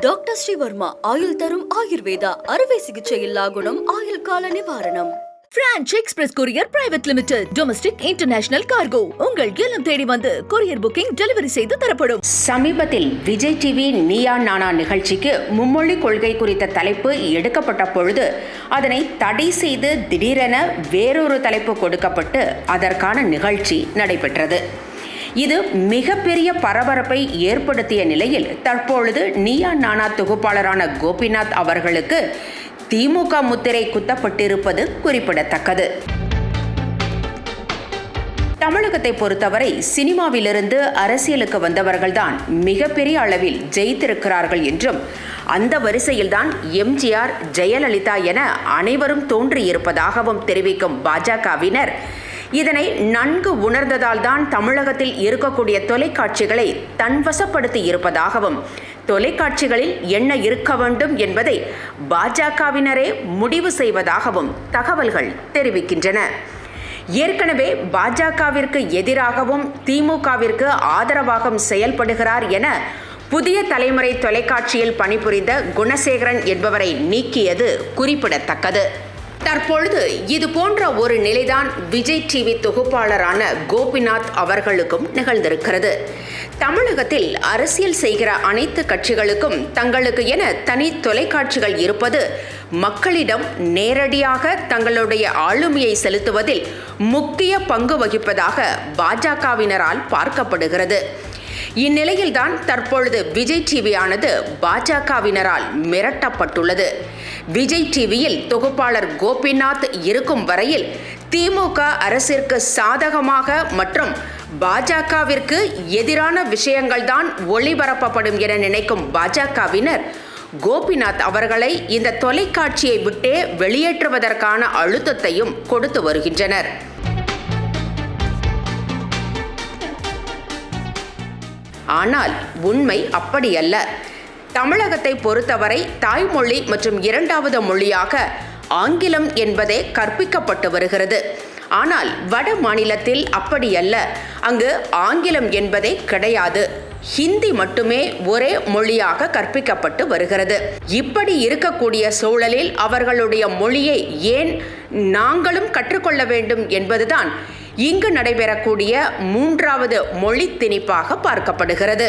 Doctor Sreevarma ஆயுள் தரும் ஆயுர்வேதா அறுவை சிகிச்சை இல்லா குணம் ஆயுள் கால நிவாரணம். Franch express courier private limited domestic international cargo உங்கள் இல்லம் தேடி வந்து கொரியர் புக்கிங் டெலிவரி செய்து தரப்படும். சமீபத்தில் விஜய் டிவி நீயா நானா நிகழ்ச்சிக்கு மும்மொழி கொள்கை குறித்த தலைப்பு எடுக்கப்பட்ட பொழுது அதனை தடை செய்து திடீரென வேறொரு தலைப்பு கொடுக்கப்பட்டு அதற்கான நிகழ்ச்சி நடைபெற்றது. இது மிகப்பெரிய பரபரப்பை ஏற்படுத்திய நிலையில் தற்பொழுது நீயா நானா தொகுப்பாளரான கோபிநாத் அவர்களுக்கு திமுக முத்திரை குத்தப்பட்டிருப்பது குறிப்பிடத்தக்கது. தமிழகத்தை பொறுத்தவரை சினிமாவிலிருந்து அரசியலுக்கு வந்தவர்கள்தான் மிகப்பெரிய அளவில் ஜெயித்திருக்கிறார்கள் என்றும் அந்த வரிசையில்தான் எம்ஜிஆர் ஜெயலலிதா என அனைவரும் தோன்றியிருப்பதாகவும் தெரிவிக்கும் பாஜகவினர் இதனை நன்கு உணர்ந்ததால் தான் தமிழகத்தில் இருக்கக்கூடிய தொலைக்காட்சிகளை தன்வசப்படுத்தி இருப்பதாகவும் தொலைக்காட்சிகளில் என்ன இருக்க வேண்டும் என்பதை பாஜகவினரே முடிவு செய்வதாகவும் தகவல்கள் தெரிவிக்கின்றன. ஏற்கனவே பாஜகவிற்கு எதிராகவும் திமுகவிற்கு ஆதரவாகவும் செயல்படுகிறார் என புதிய தலைமுறை தொலைக்காட்சியில் பணிபுரிந்த குணசேகரன் என்பவரை நீக்கியது குறிப்பிடத்தக்கது. தற்பொழுது இது போன்ற ஒரு நிலைதான் விஜய் டிவி தொகுப்பாளரான கோபிநாத் அவர்களுக்கும் நிகழ்ந்திருக்கிறது. தமிழகத்தில் அரசியல் செய்கிற அனைத்து கட்சிகளுக்கும் தங்களுக்கு என தனி தொலைக்காட்சிகள் இருப்பது மக்களிடம் நேரடியாக தங்களுடைய ஆளுமையை செலுத்துவதில் முக்கிய பங்கு வகிப்பதாக பாஜகவினரால் பார்க்கப்படுகிறது. இந்நிலையில்தான் தற்பொழுது விஜய் டிவியானது பாஜகவினரால் மிரட்டப்பட்டுள்ளது. விஜய் டிவியில் தொகுப்பாளர் கோபிநாத் இருக்கும் வரையில் திமுக அரசிற்கு சாதகமாக மற்றும் பாஜகவிற்கு எதிரான விஷயங்கள்தான் ஒளிபரப்பப்படும் என நினைக்கும் பாஜகவினர் கோபிநாத் அவர்களை இந்த தொலைக்காட்சியை விட்டே வெளியேற்றுவதற்கான அழுத்தத்தையும் கொடுத்து வருகின்றனர். ஆனால் உண்மை அப்படியல்ல. தமிழகத்தை பொறுத்தவரை தாய்மொழி மற்றும் இரண்டாவது மொழியாக ஆங்கிலம் என்பதே கற்பிக்கப்பட்டு வருகிறது. ஆனால் வட மாநிலத்தில் அப்படியல்ல. அங்கு ஆங்கிலம் என்பதே கிடையாது. ஹிந்தி மட்டுமே ஒரே மொழியாக கற்பிக்கப்பட்டு வருகிறது. இப்படி இருக்கக்கூடிய சூழலில் அவர்களுடைய மொழியை ஏன் நாங்களும் கற்றுக்கொள்ள வேண்டும் என்பதுதான் இங்கு நடைபெறக்கூடிய மூன்றாவது மொழி திணிப்பாக பார்க்கப்படுகிறது.